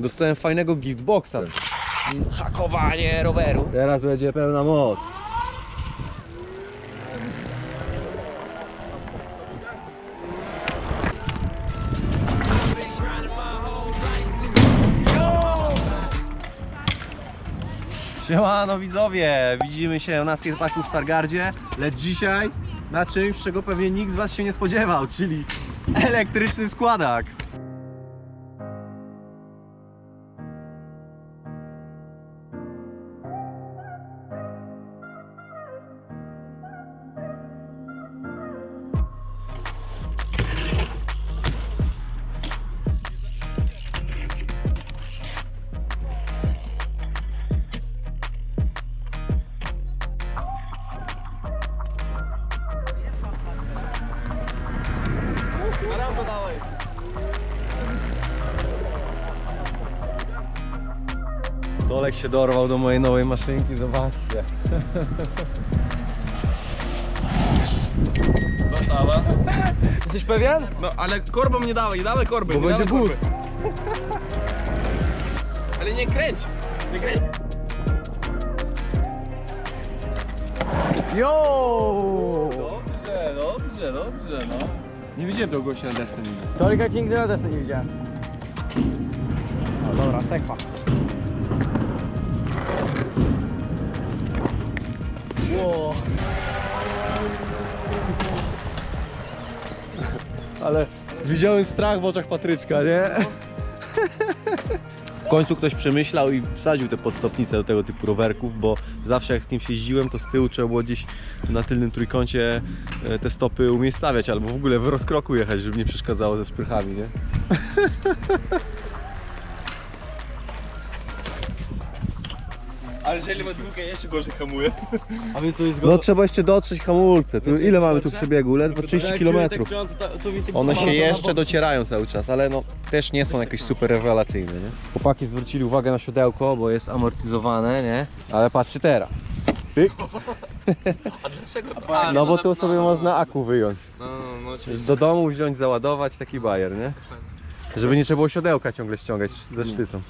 Dostałem fajnego giftboxa. Hakowanie roweru. Teraz będzie pełna moc. Siemano widzowie, widzimy się na skateparku w Stargardzie, lecz dzisiaj na czymś, czego pewnie nikt z was się nie spodziewał, czyli elektryczny składak. Dolek się dorwał do mojej nowej maszynki, zobaczcie. Gotowa. Jesteś pewien? No ale korbą nie dawaj, nie dawaj korby. Bo nie będzie dawaj boost. korby. Ale nie kręć. Nie kręć. Yo! Dobrze, dobrze, dobrze, no. Nie widziałem tego gościa na Destiny. Tolika nigdy na desce nie widziałem. No dobra, sekwa. Wow. Ale widziałem strach w oczach Patryczka, nie? W końcu ktoś przemyślał i wsadził te podstopnice do tego typu rowerków, bo zawsze jak z kimś jeździłem, to z tyłu trzeba było gdzieś na tylnym trójkącie e, te stopy umiejscawiać, albo w ogóle w rozkroku jechać, żeby nie przeszkadzało ze szprychami, nie? Ale jeżeli ma dwójkę, jeszcze gorzej hamuje. A więc co jest No trzeba jeszcze dotrzeć hamulce. Tu, ile mamy tu przebiegu? Ledwo 30 km. One się jeszcze docierają cały czas, ale no też nie są jakieś super rewelacyjne, nie? Chłopaki zwrócili uwagę na siodełko, bo jest amortyzowane, nie? Ale patrzcie teraz. Pyk. A dlaczego? No bo tu sobie można aku wyjąć. No, no, no, oczywiście. Do domu wziąć, załadować, taki bajer, nie? Żeby nie trzeba było siodełka ciągle ściągać ze sztycą.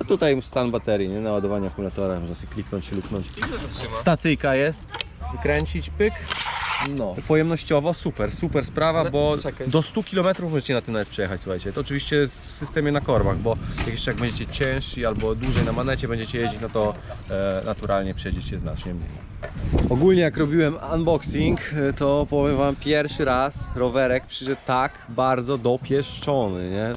A tutaj stan baterii, nie? Naładowanie akumulatora, można sobie kliknąć i luknąć. Stacyjka jest, wykręcić, pyk. No. Pojemnościowo super, super sprawa, Ale bo czekaj. do 100 km możecie na tym nawet przejechać, słuchajcie. To oczywiście jest w systemie na korbach, bo jak jeszcze jak będziecie ciężsi albo dłużej na manecie będziecie jeździć, no to e, naturalnie przejdziecie znacznie mniej. Ogólnie jak robiłem unboxing, e, to powiem wam pierwszy raz rowerek przyszedł tak bardzo dopieszczony, nie?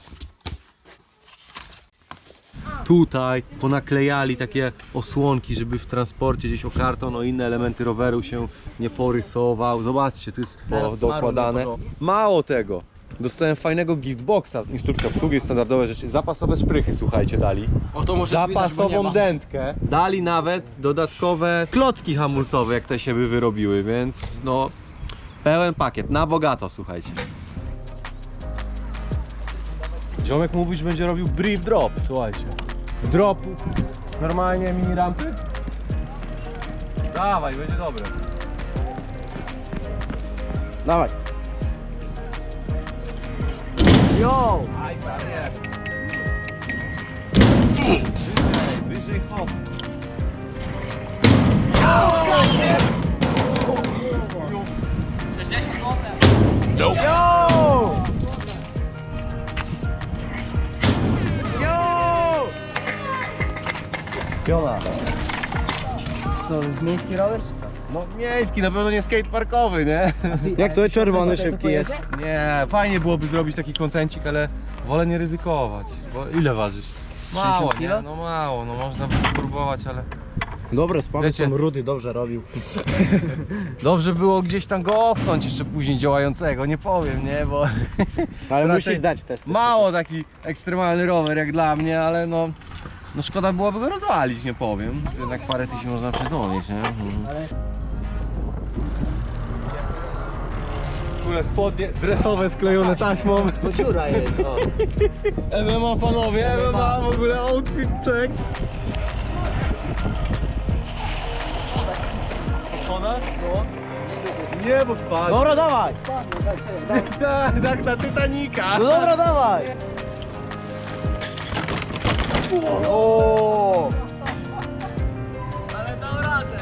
Tutaj ponaklejali takie osłonki, żeby w transporcie gdzieś o karton, o inne elementy roweru się nie porysował. Zobaczcie, to jest o, dokładane. Mało tego. Dostałem fajnego giftboxa, instrukcja obsługi, standardowe rzeczy, zapasowe szprychy, słuchajcie, dali. O, to może zmieniać, bo nie Zapasową ma. dętkę. Dali nawet dodatkowe klocki hamulcowe, jak te się by wyrobiły, więc no pełen pakiet, na bogato, słuchajcie. Ziomek mówił, że będzie robił brief drop, słuchajcie. Drop normalnie mini rampy? Dawaj, będzie dobre. Dawaj. Yo! Wyżej, wyżej hop. Yo! Yo! Piona. Co, z miejski rower czy co? No miejski, na pewno nie skateparkowy, nie? Jak to czerwony szybki jest? Nie, fajnie byłoby zrobić taki kontencik, ale wolę nie ryzykować. Bo ile ważysz? 60 Mało, nie? kilo? No mało, no można by spróbować, ale... Dobre sprawy Wiecie- rudy, dobrze robił. Dobrze było gdzieś tam go opchnąć jeszcze później działającego, nie powiem, nie? Bo Ale Raczej musi zdać test. mało taki ekstremalny rower jak dla mnie, ale no... No szkoda byłoby go rozwalić, nie powiem. Jednak parę tysięcy można przytulić, nie? Mhm. Spodnie dresowe sklejone taśmą. Bo dziura jest, o. MMA panowie, MMA w ogóle outfit check. Spada? No. Nie, bo spadł. Dobra, dawaj! Tak, tak, na Titanica. No dobra, dawaj! O! Ale dał radę.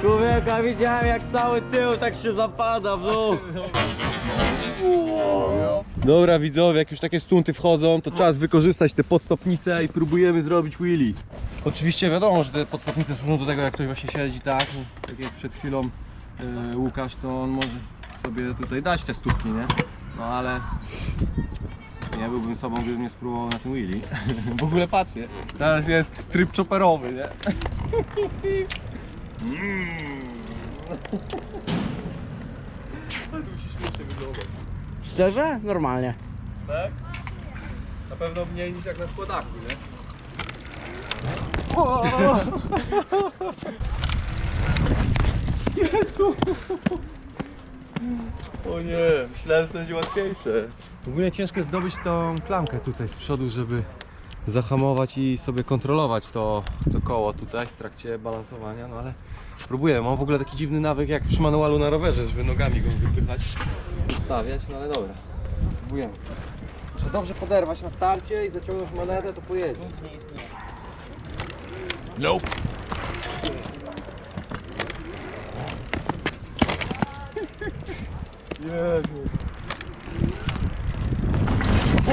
Człowieka widziałem jak cały tył tak się zapada w dół. Dobra widzowie, jak już takie stunty wchodzą, to czas wykorzystać te podstopnice i próbujemy zrobić wheelie. Oczywiście wiadomo, że te podstopnice służą do tego, jak ktoś właśnie siedzi tak, tak jak przed chwilą e, Łukasz, to on może sobie tutaj dać te stópki, nie? No ale nie byłbym sobą, gdybym nie spróbował na tym wheelie. w ogóle patrzcie, teraz jest tryb chopperowy, nie? Ale to musi śmiesznie wyglądać. Szczerze? Normalnie. Tak? Na pewno mniej niż jak na składaku, nie? Jezu! O nie, myślałem, że to będzie łatwiejsze. Ogólnie ciężko jest zdobyć tą klamkę tutaj z przodu, żeby zahamować i sobie kontrolować to, to koło tutaj w trakcie balansowania, no ale próbuję. Mam w ogóle taki dziwny nawyk jak przy manualu na rowerze, żeby nogami go wypychać, ustawiać, no ale dobra. Próbujemy. Muszę dobrze poderwać na starcie i zaciągnąć manetę, to pojedzie. Jezu.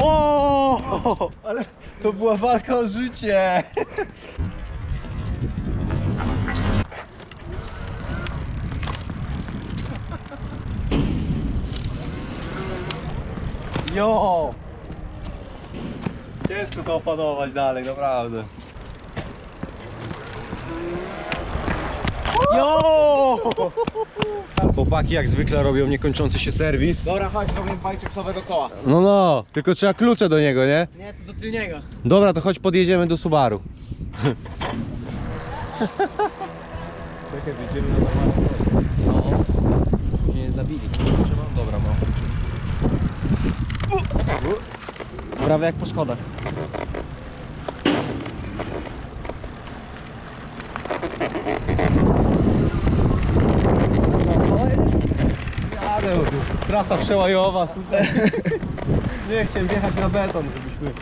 O! Ale to była walka o życie. Jo! Ciężko to opanować dalej, naprawdę. Jo! Chłopaki jak zwykle robią niekończący się serwis. Dobra, chodź, robię bajczyk nowego koła. No no, tylko trzeba klucze do niego, nie? Nie, to do tylniego. Dobra, to chodź podjedziemy do Subaru. Czekaj, wyjdziemy na normalną No. Później zabili. Dobra, mam. Prawie jak po schodach. Trasa przełajowa. Nie chciałem wjechać na beton, żebyśmy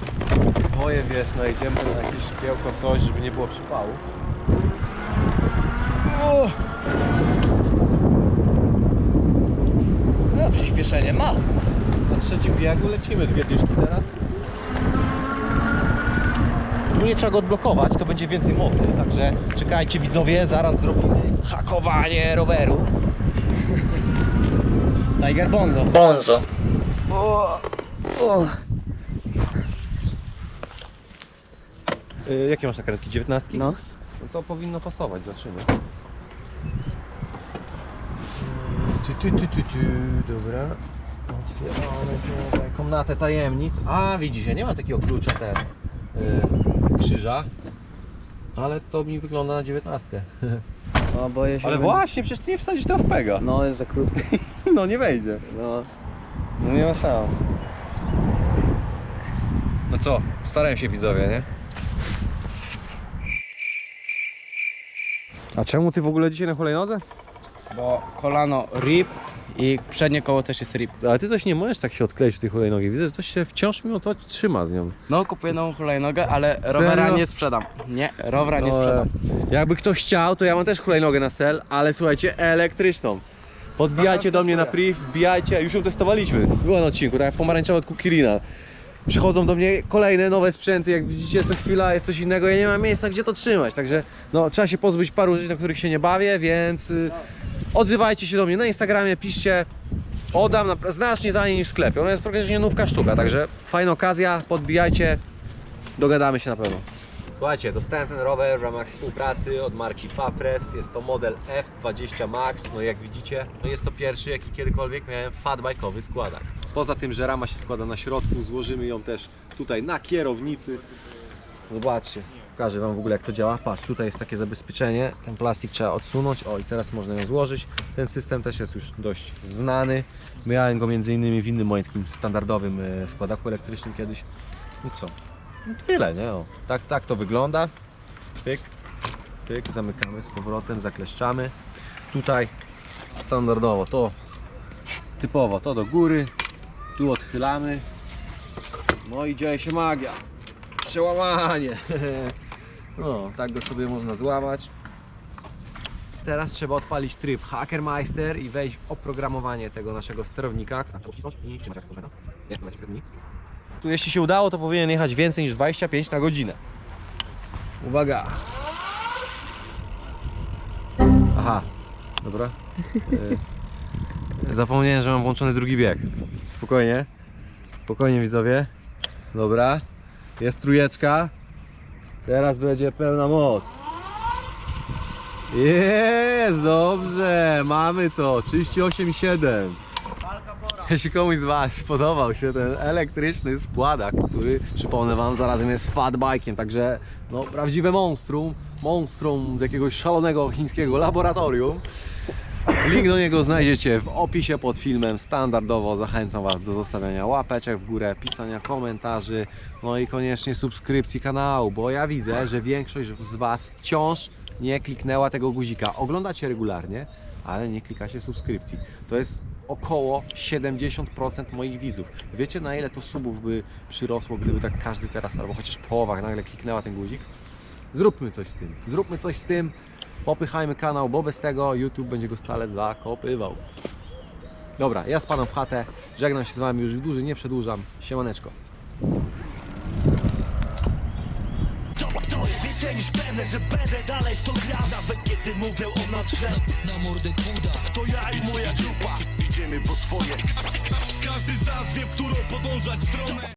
dwoje, wiesz, najedziemy na jakieś szkiełko, coś, żeby nie było przypału. No, przyspieszenie ma. Na trzecim biegu lecimy dwie dyszki teraz. Tu nie trzeba go odblokować, to będzie więcej mocy, także czekajcie widzowie, zaraz zrobimy hakowanie roweru. Tiger Bonzo. Bonzo. O, o. Y, jakie masz nakrętki? 19? No. No to powinno pasować, zobaczymy. Ty, ty, ty, ty, ty, dobra. Otwieramy tutaj komnatę tajemnic. A, widzicie, nie ma takiego klucza ten y, krzyża. Ale to mi wygląda na 19. No, boję się. Ale że- właśnie, przecież ty nie wsadzisz to w pega. No, jest za krótko. No nie wejdzie. No. No nie ma szans. No co, starałem się widzowie, nie? A czemu ty w ogóle dzisiaj na hulajnodze? Bo kolano rip i przednie koło też jest rip. Ale ty coś nie możesz tak się odkleić w tej hulajnogi. Widzę, że coś się wciąż mimo to trzyma z nią. No, kupuję nową hulajnogę, ale rowera nie sprzedam. Nie, rowera nie No, sprzedam. Jakby ktoś chciał, to ja mam też hulajnogę na sel, ale słuchajcie, elektryczną. Podbijajcie do mnie na priv, wbijajcie, już ją testowaliśmy. Było na odcinku, tak jak pomarańczowa od Kukirina. Przychodzą do mnie kolejne nowe sprzęty, jak widzicie, co chwila jest coś innego, ja nie mam miejsca, gdzie to trzymać, także no, trzeba się pozbyć paru rzeczy, na których się nie bawię, więc y, odzywajcie się do mnie na Instagramie, piszcie, oddam na, znacznie taniej niż w sklepie, ona jest praktycznie nówka sztuka, także fajna okazja, podbijajcie, dogadamy się na pewno. Słuchajcie, dostałem ten rower w ramach współpracy od marki Fafres. Jest to model F20 Max. No jak widzicie, no jest to pierwszy, jaki kiedykolwiek miałem fatbike'owy składak. Poza tym, że rama się składa na środku, złożymy ją też tutaj na kierownicy. Zobaczcie, pokażę Wam w ogóle jak to działa. Patrz, tutaj jest takie zabezpieczenie. Ten plastik trzeba odsunąć. O, i teraz można ją złożyć. Ten system też jest już dość znany. Miałem go między innymi w innym moim takim standardowym e, składaku elektrycznym kiedyś. No co? No tyle, nie? O, tak, tak to wygląda. Pyk, pyk, zamykamy z powrotem, zakleszczamy. Tutaj standardowo to typowo to do góry, tu odchylamy. No i dzieje się magia. Przełamanie. No, tak go sobie można złamać. Teraz trzeba odpalić tryb Hackermeister i wejść w oprogramowanie tego naszego sterownika. Tu jeśli się udało, to powinien jechać więcej niż 25 na godzinę. Uwaga! Aha, dobra. E, Zapomniałem, że mam włączony drugi bieg. Spokojnie. Spokojnie widzowie. Dobra. Jest trójeczka. Teraz będzie pełna moc. Jest, dobrze, mamy to. 38,7. Jeśli komuś z Was spodobał się ten elektryczny składak, który przypomnę Wam zarazem jest fatbike'iem, także no, prawdziwe monstrum, monstrum z jakiegoś szalonego chińskiego laboratorium. Link do niego znajdziecie w opisie pod filmem. Standardowo zachęcam Was do zostawiania łapeczek w górę, pisania komentarzy, no i koniecznie subskrypcji kanału, bo ja widzę, że większość z Was wciąż nie kliknęła tego guzika. Oglądacie regularnie, ale nie klikacie subskrypcji. To jest około 70% moich widzów. Wiecie na ile to subów by przyrosło, gdyby tak każdy teraz, albo chociaż połowa nagle kliknęła ten guzik? Zróbmy coś z tym. Zróbmy coś z tym. Popychajmy kanał, bo bez tego YouTube będzie go stale zakopywał. Dobra, ja spadam w chatę. Żegnam się z Wami już dłużej, nie przedłużam. Siemaneczko. Niż pewne, że będę dalej w to grał Nawet kiedy mówią o nas źle Na mordę kuda To ja i moja grupa Idziemy po swoje Każdy z nas wie, w którą podążać stronę